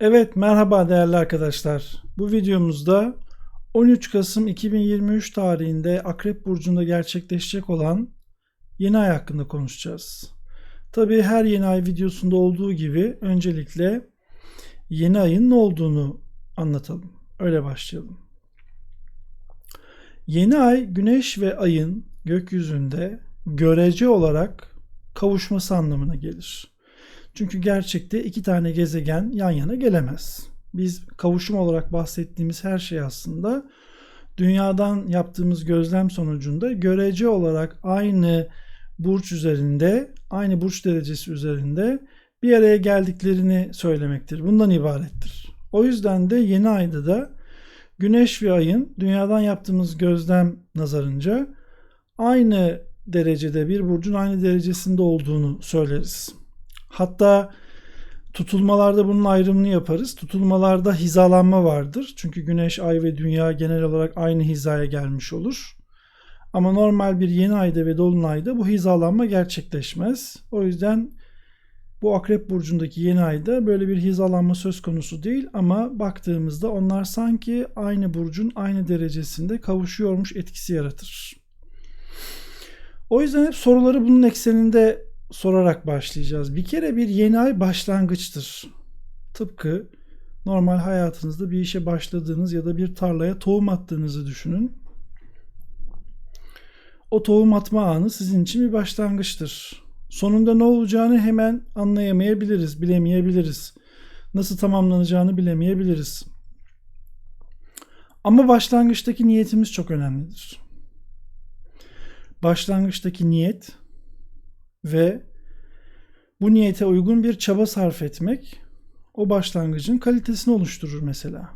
Evet merhaba değerli arkadaşlar. Bu videomuzda 13 Kasım 2023 tarihinde Akrep Burcu'nda gerçekleşecek olan yeni ay hakkında konuşacağız. Tabii her yeni ay videosunda olduğu gibi öncelikle yeni ayın ne olduğunu anlatalım. Öyle başlayalım. Yeni ay güneş ve ayın gökyüzünde görece olarak kavuşması anlamına gelir. Çünkü gerçekte iki tane gezegen yan yana gelemez. Biz kavuşum olarak bahsettiğimiz her şey aslında dünyadan yaptığımız gözlem sonucunda görece olarak aynı burç üzerinde, aynı burç derecesi üzerinde bir araya geldiklerini söylemektir. Bundan ibarettir. O yüzden de yeni ayda da Güneş ve Ay'ın dünyadan yaptığımız gözlem nazarınca aynı derecede bir burcun aynı derecesinde olduğunu söyleriz. Hatta tutulmalarda bunun ayrımını yaparız. Tutulmalarda hizalanma vardır. Çünkü Güneş, Ay ve Dünya genel olarak aynı hizaya gelmiş olur. Ama normal bir yeni ayda ve dolunayda bu hizalanma gerçekleşmez. O yüzden bu Akrep Burcu'ndaki yeni ayda böyle bir hizalanma söz konusu değil ama baktığımızda onlar sanki aynı burcun aynı derecesinde kavuşuyormuş etkisi yaratır. O yüzden hep soruları bunun ekseninde sorarak başlayacağız. Bir kere bir yeni ay başlangıçtır. Tıpkı normal hayatınızda bir işe başladığınız ya da bir tarlaya tohum attığınızı düşünün. O tohum atma anı sizin için bir başlangıçtır. Sonunda ne olacağını hemen anlayamayabiliriz, bilemeyebiliriz. Nasıl tamamlanacağını bilemeyebiliriz. Ama başlangıçtaki niyetimiz çok önemlidir. Başlangıçtaki niyet ve bu niyete uygun bir çaba sarf etmek o başlangıcın kalitesini oluşturur mesela.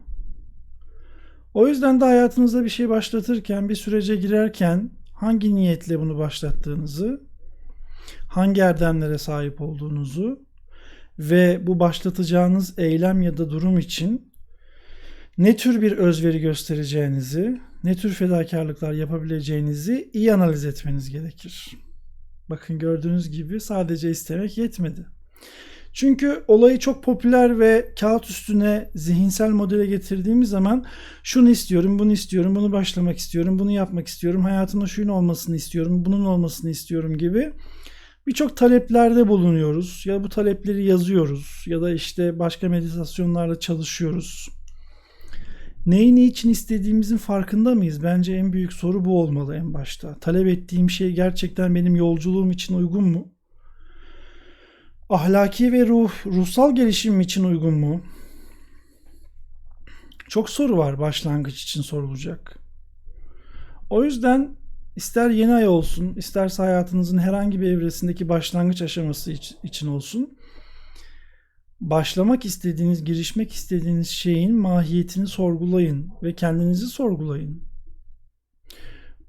O yüzden de hayatınızda bir şey başlatırken, bir sürece girerken hangi niyetle bunu başlattığınızı, hangi erdemlere sahip olduğunuzu ve bu başlatacağınız eylem ya da durum için ne tür bir özveri göstereceğinizi, ne tür fedakarlıklar yapabileceğinizi iyi analiz etmeniz gerekir. Bakın gördüğünüz gibi sadece istemek yetmedi. Çünkü olayı çok popüler ve kağıt üstüne zihinsel modele getirdiğimiz zaman şunu istiyorum, bunu istiyorum, bunu başlamak istiyorum, bunu yapmak istiyorum, hayatımda şunun olmasını istiyorum, bunun olmasını istiyorum gibi birçok taleplerde bulunuyoruz. Ya bu talepleri yazıyoruz ya da işte başka meditasyonlarla çalışıyoruz. Neyi ne için istediğimizin farkında mıyız? Bence en büyük soru bu olmalı en başta. Talep ettiğim şey gerçekten benim yolculuğum için uygun mu? Ahlaki ve ruh, ruhsal gelişim için uygun mu? Çok soru var başlangıç için sorulacak. O yüzden ister yeni ay olsun, isterse hayatınızın herhangi bir evresindeki başlangıç aşaması için olsun başlamak istediğiniz, girişmek istediğiniz şeyin mahiyetini sorgulayın ve kendinizi sorgulayın.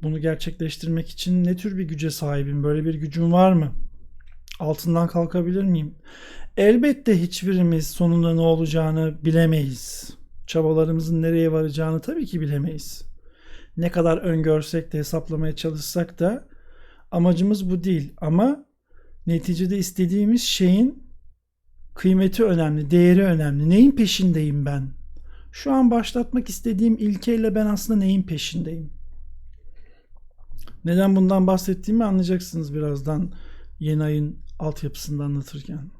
Bunu gerçekleştirmek için ne tür bir güce sahibim? Böyle bir gücüm var mı? Altından kalkabilir miyim? Elbette hiçbirimiz sonunda ne olacağını bilemeyiz. Çabalarımızın nereye varacağını tabii ki bilemeyiz. Ne kadar öngörsek de hesaplamaya çalışsak da amacımız bu değil. Ama neticede istediğimiz şeyin Kıymeti önemli, değeri önemli. Neyin peşindeyim ben? Şu an başlatmak istediğim ilkeyle ben aslında neyin peşindeyim? Neden bundan bahsettiğimi anlayacaksınız birazdan yeni ayın altyapısında anlatırken.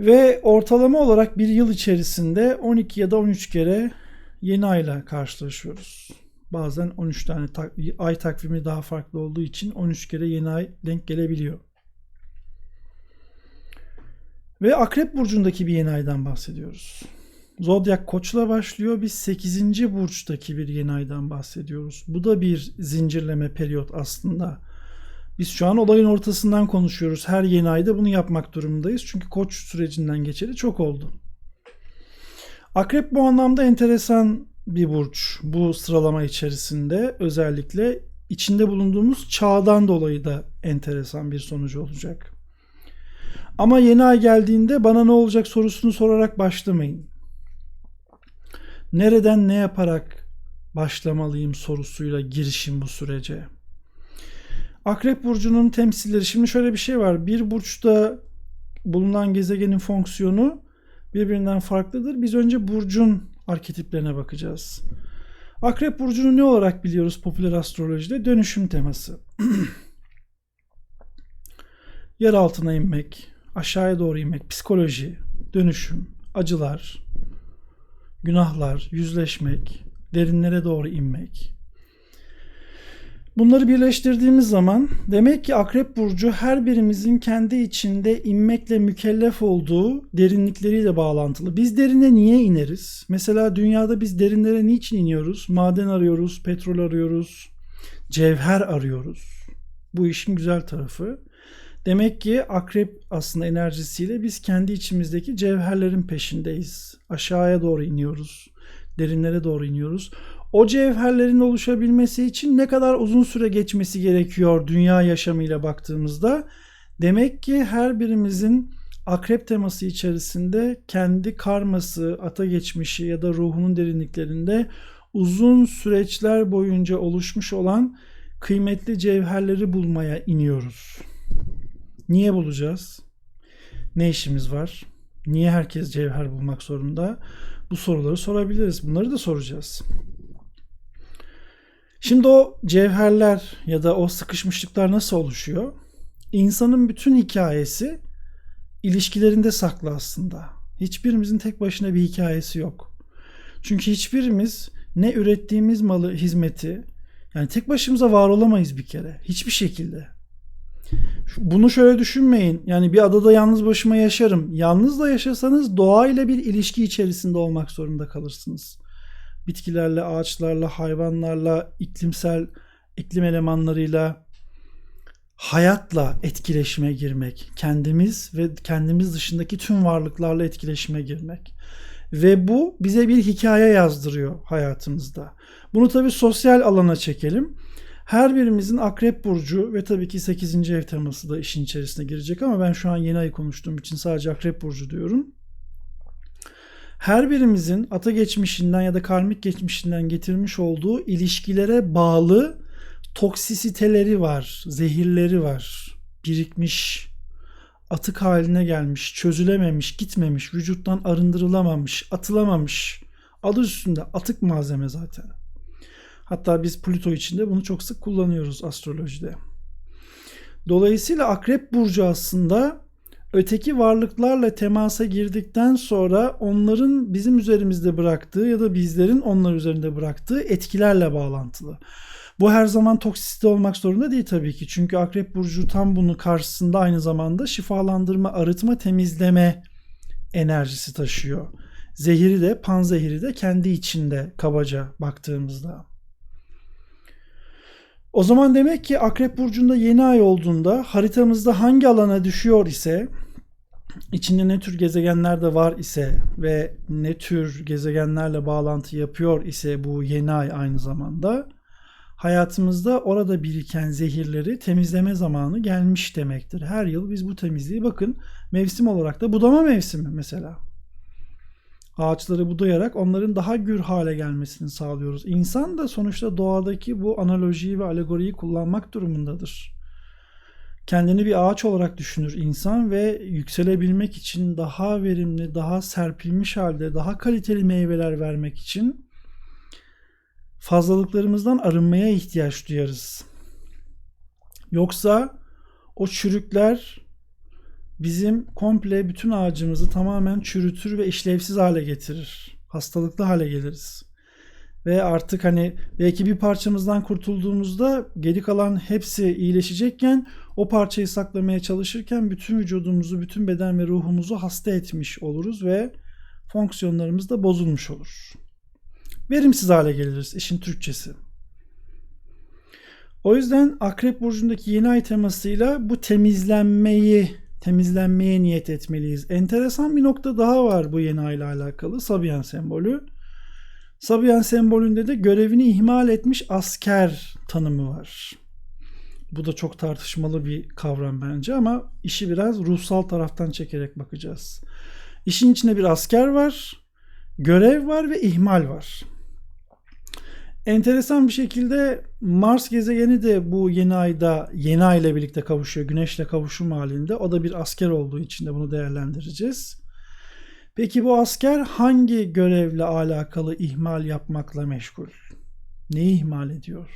Ve ortalama olarak bir yıl içerisinde 12 ya da 13 kere yeni ayla karşılaşıyoruz. Bazen 13 tane ay takvimi daha farklı olduğu için 13 kere yeni ay denk gelebiliyor. Ve Akrep Burcu'ndaki bir yeni aydan bahsediyoruz. Zodyak Koç'la başlıyor. Biz 8. burçtaki bir yeni aydan bahsediyoruz. Bu da bir zincirleme periyot aslında. Biz şu an olayın ortasından konuşuyoruz. Her yeni ayda bunu yapmak durumundayız. Çünkü Koç sürecinden geçeli çok oldu. Akrep bu anlamda enteresan bir burç. Bu sıralama içerisinde özellikle içinde bulunduğumuz çağdan dolayı da enteresan bir sonucu olacak. Ama yeni ay geldiğinde bana ne olacak sorusunu sorarak başlamayın. Nereden ne yaparak başlamalıyım sorusuyla girişin bu sürece. Akrep burcunun temsilleri şimdi şöyle bir şey var. Bir burçta bulunan gezegenin fonksiyonu birbirinden farklıdır. Biz önce burcun arketiplerine bakacağız. Akrep burcunu ne olarak biliyoruz popüler astrolojide? Dönüşüm teması. Yer altına inmek, aşağıya doğru inmek, psikoloji, dönüşüm, acılar, günahlar, yüzleşmek, derinlere doğru inmek. Bunları birleştirdiğimiz zaman demek ki Akrep Burcu her birimizin kendi içinde inmekle mükellef olduğu derinlikleriyle bağlantılı. Biz derine niye ineriz? Mesela dünyada biz derinlere niçin iniyoruz? Maden arıyoruz, petrol arıyoruz, cevher arıyoruz. Bu işin güzel tarafı. Demek ki akrep aslında enerjisiyle biz kendi içimizdeki cevherlerin peşindeyiz. Aşağıya doğru iniyoruz. Derinlere doğru iniyoruz. O cevherlerin oluşabilmesi için ne kadar uzun süre geçmesi gerekiyor dünya yaşamıyla baktığımızda? Demek ki her birimizin akrep teması içerisinde kendi karması, ata geçmişi ya da ruhunun derinliklerinde uzun süreçler boyunca oluşmuş olan kıymetli cevherleri bulmaya iniyoruz. Niye bulacağız? Ne işimiz var? Niye herkes cevher bulmak zorunda? Bu soruları sorabiliriz. Bunları da soracağız. Şimdi o cevherler ya da o sıkışmışlıklar nasıl oluşuyor? İnsanın bütün hikayesi ilişkilerinde saklı aslında. Hiçbirimizin tek başına bir hikayesi yok. Çünkü hiçbirimiz ne ürettiğimiz malı, hizmeti yani tek başımıza var olamayız bir kere. Hiçbir şekilde. Bunu şöyle düşünmeyin. Yani bir adada yalnız başıma yaşarım. Yalnız da yaşasanız doğayla bir ilişki içerisinde olmak zorunda kalırsınız. Bitkilerle, ağaçlarla, hayvanlarla, iklimsel iklim elemanlarıyla hayatla etkileşime girmek, kendimiz ve kendimiz dışındaki tüm varlıklarla etkileşime girmek. Ve bu bize bir hikaye yazdırıyor hayatımızda. Bunu tabii sosyal alana çekelim. Her birimizin akrep burcu ve tabii ki 8. ev teması da işin içerisine girecek ama ben şu an yeni ay konuştuğum için sadece akrep burcu diyorum. Her birimizin ata geçmişinden ya da karmik geçmişinden getirmiş olduğu ilişkilere bağlı toksisiteleri var, zehirleri var, birikmiş, atık haline gelmiş, çözülememiş, gitmemiş, vücuttan arındırılamamış, atılamamış. Adı üstünde atık malzeme zaten. Hatta biz Plüto içinde bunu çok sık kullanıyoruz astrolojide. Dolayısıyla Akrep Burcu aslında öteki varlıklarla temasa girdikten sonra onların bizim üzerimizde bıraktığı ya da bizlerin onlar üzerinde bıraktığı etkilerle bağlantılı. Bu her zaman toksisite olmak zorunda değil tabii ki. Çünkü Akrep Burcu tam bunu karşısında aynı zamanda şifalandırma, arıtma, temizleme enerjisi taşıyor. Zehiri de, panzehiri de kendi içinde kabaca baktığımızda. O zaman demek ki Akrep Burcu'nda yeni ay olduğunda haritamızda hangi alana düşüyor ise içinde ne tür gezegenler de var ise ve ne tür gezegenlerle bağlantı yapıyor ise bu yeni ay aynı zamanda hayatımızda orada biriken zehirleri temizleme zamanı gelmiş demektir. Her yıl biz bu temizliği bakın mevsim olarak da budama mevsimi mesela ağaçları budayarak onların daha gür hale gelmesini sağlıyoruz. İnsan da sonuçta doğadaki bu analojiyi ve alegoriyi kullanmak durumundadır. Kendini bir ağaç olarak düşünür insan ve yükselebilmek için daha verimli, daha serpilmiş halde, daha kaliteli meyveler vermek için fazlalıklarımızdan arınmaya ihtiyaç duyarız. Yoksa o çürükler bizim komple bütün ağacımızı tamamen çürütür ve işlevsiz hale getirir. Hastalıklı hale geliriz. Ve artık hani belki bir parçamızdan kurtulduğumuzda geri kalan hepsi iyileşecekken o parçayı saklamaya çalışırken bütün vücudumuzu, bütün beden ve ruhumuzu hasta etmiş oluruz ve fonksiyonlarımız da bozulmuş olur. Verimsiz hale geliriz işin Türkçesi. O yüzden Akrep Burcu'ndaki yeni ay temasıyla bu temizlenmeyi temizlenmeye niyet etmeliyiz. Enteresan bir nokta daha var bu yeni ay ile alakalı. Sabiyan sembolü. Sabiyan sembolünde de görevini ihmal etmiş asker tanımı var. Bu da çok tartışmalı bir kavram bence ama işi biraz ruhsal taraftan çekerek bakacağız. İşin içinde bir asker var, görev var ve ihmal var. Enteresan bir şekilde Mars gezegeni de bu yeni ayda yeni ay ile birlikte kavuşuyor. Güneşle kavuşum halinde. O da bir asker olduğu için de bunu değerlendireceğiz. Peki bu asker hangi görevle alakalı ihmal yapmakla meşgul? Neyi ihmal ediyor?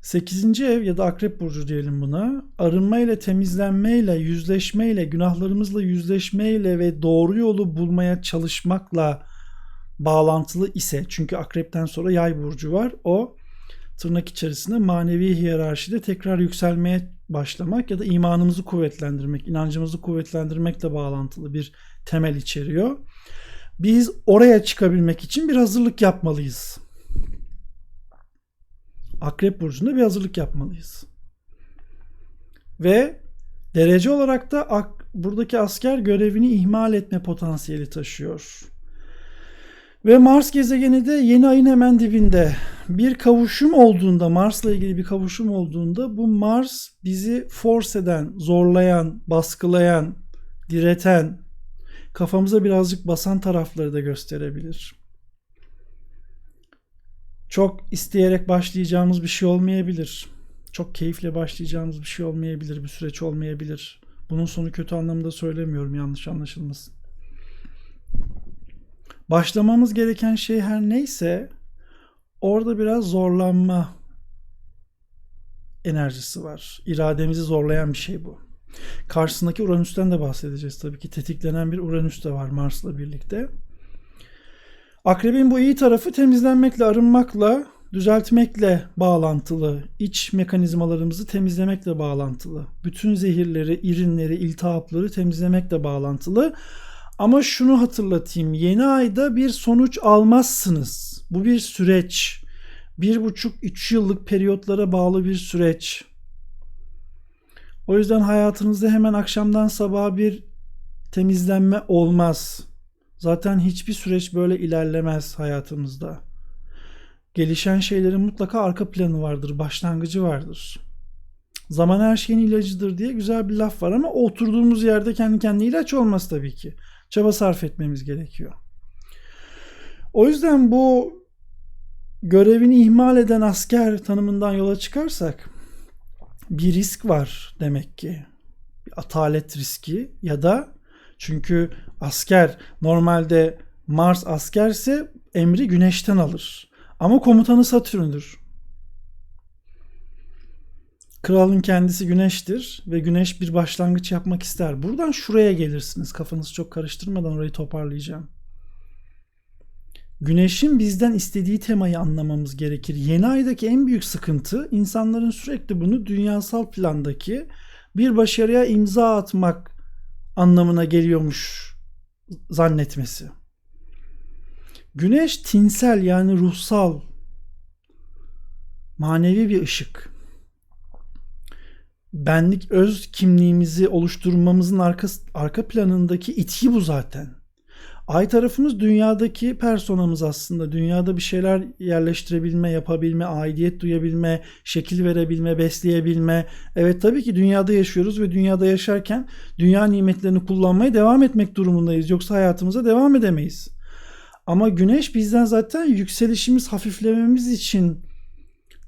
8. ev ya da akrep burcu diyelim buna. Arınma ile temizlenme ile yüzleşme ile günahlarımızla yüzleşme ile ve doğru yolu bulmaya çalışmakla bağlantılı ise çünkü akrepten sonra yay burcu var. O tırnak içerisinde manevi hiyerarşide tekrar yükselmeye başlamak ya da imanımızı kuvvetlendirmek, inancımızı kuvvetlendirmekle bağlantılı bir temel içeriyor. Biz oraya çıkabilmek için bir hazırlık yapmalıyız. Akrep burcunda bir hazırlık yapmalıyız. Ve derece olarak da ak- buradaki asker görevini ihmal etme potansiyeli taşıyor. Ve Mars gezegeni de yeni ayın hemen dibinde. Bir kavuşum olduğunda, Mars'la ilgili bir kavuşum olduğunda bu Mars bizi force eden, zorlayan, baskılayan, direten, kafamıza birazcık basan tarafları da gösterebilir. Çok isteyerek başlayacağımız bir şey olmayabilir. Çok keyifle başlayacağımız bir şey olmayabilir, bir süreç olmayabilir. Bunun sonu kötü anlamda söylemiyorum, yanlış anlaşılmasın. Başlamamız gereken şey her neyse orada biraz zorlanma enerjisi var. İrademizi zorlayan bir şey bu. Karşısındaki Uranüs'ten de bahsedeceğiz tabii ki. Tetiklenen bir Uranüs de var Mars'la birlikte. Akrebin bu iyi tarafı temizlenmekle, arınmakla, düzeltmekle bağlantılı. İç mekanizmalarımızı temizlemekle bağlantılı. Bütün zehirleri, irinleri, iltihapları temizlemekle bağlantılı. Ama şunu hatırlatayım. Yeni ayda bir sonuç almazsınız. Bu bir süreç. Bir buçuk, üç yıllık periyotlara bağlı bir süreç. O yüzden hayatınızda hemen akşamdan sabaha bir temizlenme olmaz. Zaten hiçbir süreç böyle ilerlemez hayatımızda. Gelişen şeylerin mutlaka arka planı vardır, başlangıcı vardır. Zaman her şeyin ilacıdır diye güzel bir laf var ama oturduğumuz yerde kendi kendine ilaç olmaz tabii ki. Çaba sarf etmemiz gerekiyor. O yüzden bu görevini ihmal eden asker tanımından yola çıkarsak bir risk var demek ki. Bir atalet riski ya da çünkü asker normalde Mars askerse emri güneşten alır. Ama komutanı Satürn'dür. Kralın kendisi güneştir ve güneş bir başlangıç yapmak ister. Buradan şuraya gelirsiniz. Kafanızı çok karıştırmadan orayı toparlayacağım. Güneşin bizden istediği temayı anlamamız gerekir. Yeni aydaki en büyük sıkıntı insanların sürekli bunu dünyasal plandaki bir başarıya imza atmak anlamına geliyormuş zannetmesi. Güneş tinsel yani ruhsal, manevi bir ışık. Benlik öz kimliğimizi oluşturmamızın arka, arka planındaki itki bu zaten. Ay tarafımız dünyadaki personamız aslında. Dünyada bir şeyler yerleştirebilme, yapabilme, aidiyet duyabilme, şekil verebilme, besleyebilme. Evet tabii ki dünyada yaşıyoruz ve dünyada yaşarken dünya nimetlerini kullanmaya devam etmek durumundayız. Yoksa hayatımıza devam edemeyiz. Ama güneş bizden zaten yükselişimiz, hafiflememiz için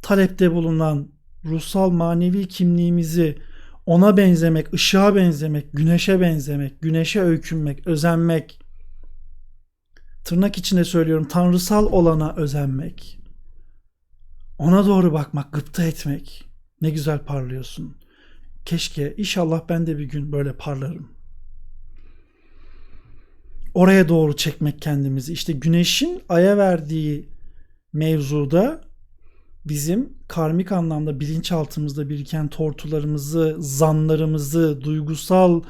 talepte bulunan ruhsal manevi kimliğimizi ona benzemek, ışığa benzemek, güneşe benzemek, güneşe öykünmek, özenmek, tırnak içinde söylüyorum tanrısal olana özenmek, ona doğru bakmak, gıpta etmek. Ne güzel parlıyorsun. Keşke, inşallah ben de bir gün böyle parlarım. Oraya doğru çekmek kendimizi. İşte güneşin aya verdiği mevzuda bizim karmik anlamda bilinçaltımızda biriken tortularımızı, zanlarımızı, duygusal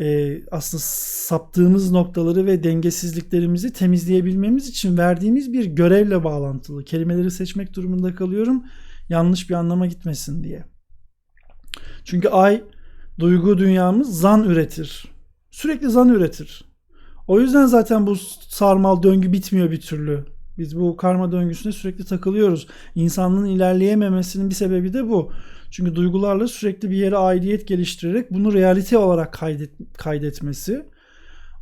e, aslında saptığımız noktaları ve dengesizliklerimizi temizleyebilmemiz için verdiğimiz bir görevle bağlantılı. Kelimeleri seçmek durumunda kalıyorum yanlış bir anlama gitmesin diye. Çünkü ay duygu dünyamız zan üretir. Sürekli zan üretir. O yüzden zaten bu sarmal döngü bitmiyor bir türlü. Biz bu karma döngüsüne sürekli takılıyoruz. İnsanlığın ilerleyememesinin bir sebebi de bu. Çünkü duygularla sürekli bir yere aidiyet geliştirerek bunu realite olarak kaydet, kaydetmesi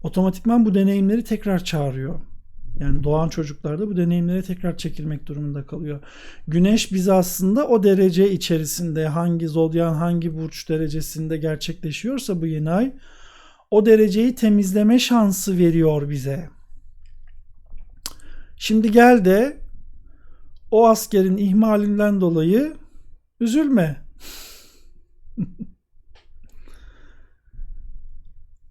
otomatikman bu deneyimleri tekrar çağırıyor. Yani doğan çocuklarda bu deneyimlere tekrar çekilmek durumunda kalıyor. Güneş bizi aslında o derece içerisinde hangi zodyan hangi burç derecesinde gerçekleşiyorsa bu yeni ay o dereceyi temizleme şansı veriyor bize. Şimdi gel de o askerin ihmalinden dolayı üzülme.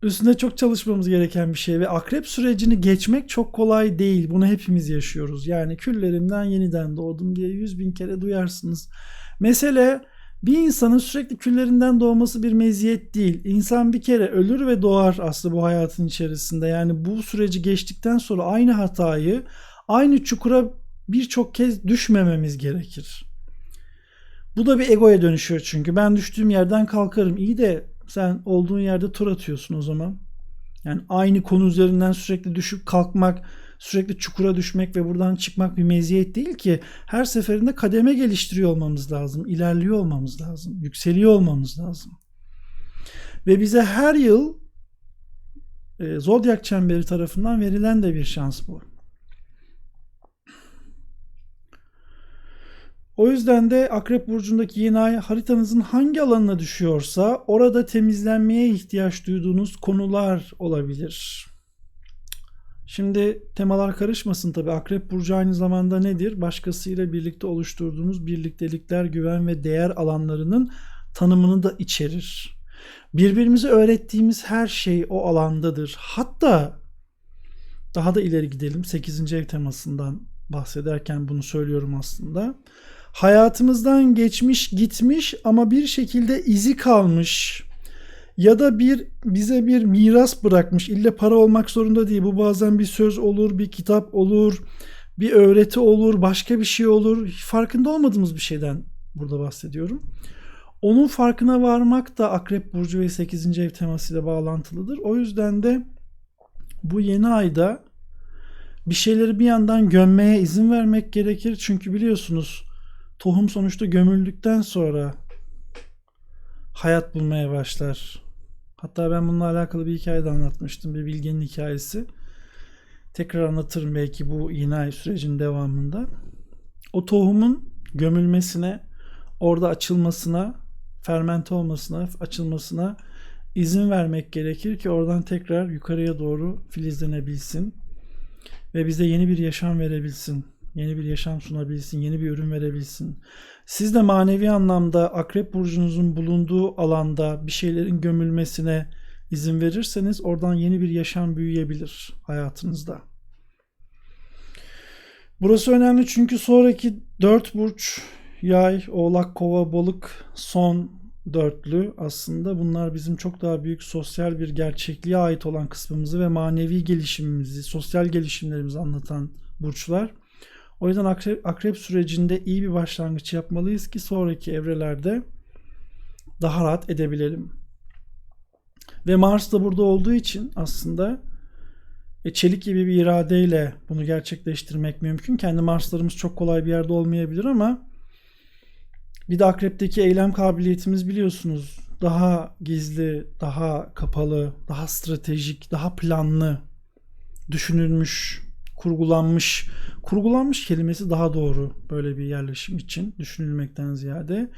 Üstünde çok çalışmamız gereken bir şey ve akrep sürecini geçmek çok kolay değil. Bunu hepimiz yaşıyoruz. Yani küllerimden yeniden doğdum diye yüz bin kere duyarsınız. Mesele bir insanın sürekli küllerinden doğması bir meziyet değil. İnsan bir kere ölür ve doğar aslında bu hayatın içerisinde. Yani bu süreci geçtikten sonra aynı hatayı, aynı çukura birçok kez düşmememiz gerekir. Bu da bir egoya dönüşüyor çünkü. Ben düştüğüm yerden kalkarım. İyi de sen olduğun yerde tur atıyorsun o zaman. Yani aynı konu üzerinden sürekli düşüp kalkmak, sürekli çukura düşmek ve buradan çıkmak bir meziyet değil ki. Her seferinde kademe geliştiriyor olmamız lazım, ilerliyor olmamız lazım, yükseliyor olmamız lazım. Ve bize her yıl e, Zodyak Çemberi tarafından verilen de bir şans bu. O yüzden de Akrep Burcu'ndaki yeni ay haritanızın hangi alanına düşüyorsa orada temizlenmeye ihtiyaç duyduğunuz konular olabilir. Şimdi temalar karışmasın tabi. Akrep Burcu aynı zamanda nedir? Başkasıyla birlikte oluşturduğunuz birliktelikler, güven ve değer alanlarının tanımını da içerir. Birbirimize öğrettiğimiz her şey o alandadır. Hatta daha da ileri gidelim. 8. ev temasından bahsederken bunu söylüyorum aslında hayatımızdan geçmiş gitmiş ama bir şekilde izi kalmış ya da bir bize bir miras bırakmış. İlle para olmak zorunda değil. Bu bazen bir söz olur, bir kitap olur, bir öğreti olur, başka bir şey olur. Farkında olmadığımız bir şeyden burada bahsediyorum. Onun farkına varmak da Akrep Burcu ve 8. ev temasıyla bağlantılıdır. O yüzden de bu yeni ayda bir şeyleri bir yandan gömmeye izin vermek gerekir. Çünkü biliyorsunuz tohum sonuçta gömüldükten sonra hayat bulmaya başlar. Hatta ben bununla alakalı bir hikaye de anlatmıştım. Bir bilgenin hikayesi. Tekrar anlatırım belki bu yeni sürecin devamında. O tohumun gömülmesine, orada açılmasına, fermente olmasına, açılmasına izin vermek gerekir ki oradan tekrar yukarıya doğru filizlenebilsin ve bize yeni bir yaşam verebilsin yeni bir yaşam sunabilsin, yeni bir ürün verebilsin. Siz de manevi anlamda Akrep Burcunuzun bulunduğu alanda bir şeylerin gömülmesine izin verirseniz oradan yeni bir yaşam büyüyebilir hayatınızda. Burası önemli çünkü sonraki dört burç yay, oğlak, kova, balık son dörtlü aslında bunlar bizim çok daha büyük sosyal bir gerçekliğe ait olan kısmımızı ve manevi gelişimimizi, sosyal gelişimlerimizi anlatan burçlar. O yüzden akrep, akrep sürecinde iyi bir başlangıç yapmalıyız ki sonraki evrelerde daha rahat edebilelim. Ve Mars da burada olduğu için aslında e, çelik gibi bir iradeyle bunu gerçekleştirmek mümkün. Kendi Marslarımız çok kolay bir yerde olmayabilir ama bir de akrepteki eylem kabiliyetimiz biliyorsunuz daha gizli, daha kapalı, daha stratejik, daha planlı, düşünülmüş, kurgulanmış kurgulanmış kelimesi daha doğru böyle bir yerleşim için düşünülmekten ziyade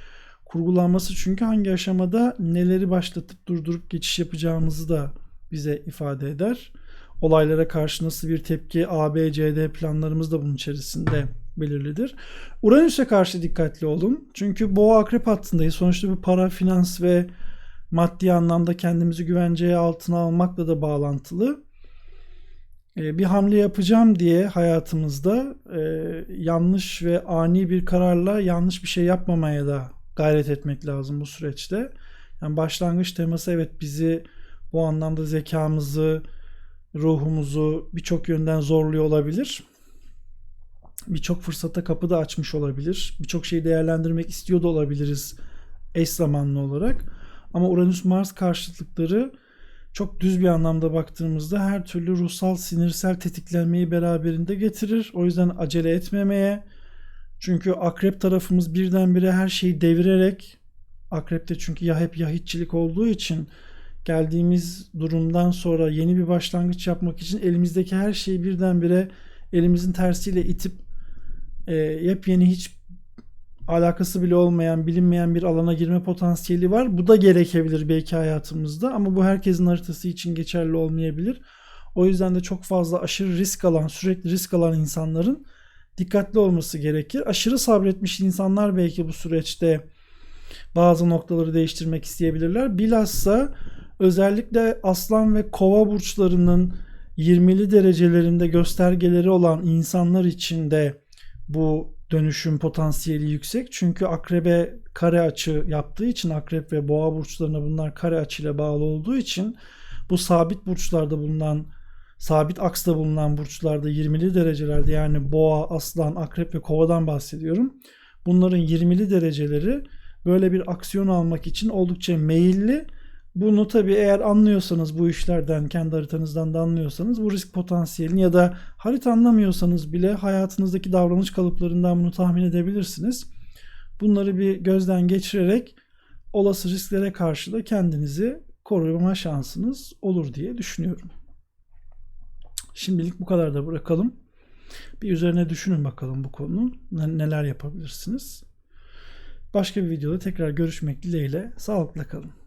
kurgulanması çünkü hangi aşamada neleri başlatıp durdurup geçiş yapacağımızı da bize ifade eder. Olaylara karşı nasıl bir tepki A, B, C, D planlarımız da bunun içerisinde belirlidir. Uranüs'e karşı dikkatli olun. Çünkü boğa akrep hattındayız. Sonuçta bir para, finans ve maddi anlamda kendimizi güvenceye altına almakla da bağlantılı. Ee, bir hamle yapacağım diye hayatımızda e, yanlış ve ani bir kararla yanlış bir şey yapmamaya da gayret etmek lazım bu süreçte. Yani başlangıç teması evet bizi bu anlamda zekamızı, ruhumuzu birçok yönden zorluyor olabilir. Birçok fırsata kapı da açmış olabilir. Birçok şeyi değerlendirmek istiyor da olabiliriz eş zamanlı olarak. Ama Uranüs Mars karşıtlıkları çok düz bir anlamda baktığımızda her türlü ruhsal sinirsel tetiklenmeyi beraberinde getirir. O yüzden acele etmemeye çünkü akrep tarafımız birdenbire her şeyi devirerek akrepte çünkü ya hep ya hiççilik olduğu için geldiğimiz durumdan sonra yeni bir başlangıç yapmak için elimizdeki her şeyi birdenbire elimizin tersiyle itip e, yepyeni hiç alakası bile olmayan, bilinmeyen bir alana girme potansiyeli var. Bu da gerekebilir belki hayatımızda ama bu herkesin haritası için geçerli olmayabilir. O yüzden de çok fazla aşırı risk alan, sürekli risk alan insanların dikkatli olması gerekir. Aşırı sabretmiş insanlar belki bu süreçte bazı noktaları değiştirmek isteyebilirler. Bilhassa özellikle aslan ve kova burçlarının 20'li derecelerinde göstergeleri olan insanlar için de bu dönüşüm potansiyeli yüksek. Çünkü akrebe kare açı yaptığı için akrep ve boğa burçlarına bunlar kare açıyla bağlı olduğu için bu sabit burçlarda bulunan sabit aksta bulunan burçlarda 20'li derecelerde yani boğa, aslan, akrep ve kovadan bahsediyorum. Bunların 20'li dereceleri böyle bir aksiyon almak için oldukça meyilli. Bunu tabii eğer anlıyorsanız bu işlerden, kendi haritanızdan da anlıyorsanız bu risk potansiyelini ya da harita anlamıyorsanız bile hayatınızdaki davranış kalıplarından bunu tahmin edebilirsiniz. Bunları bir gözden geçirerek olası risklere karşı da kendinizi koruma şansınız olur diye düşünüyorum. Şimdilik bu kadar da bırakalım. Bir üzerine düşünün bakalım bu konunun neler yapabilirsiniz. Başka bir videoda tekrar görüşmek dileğiyle sağlıkla kalın.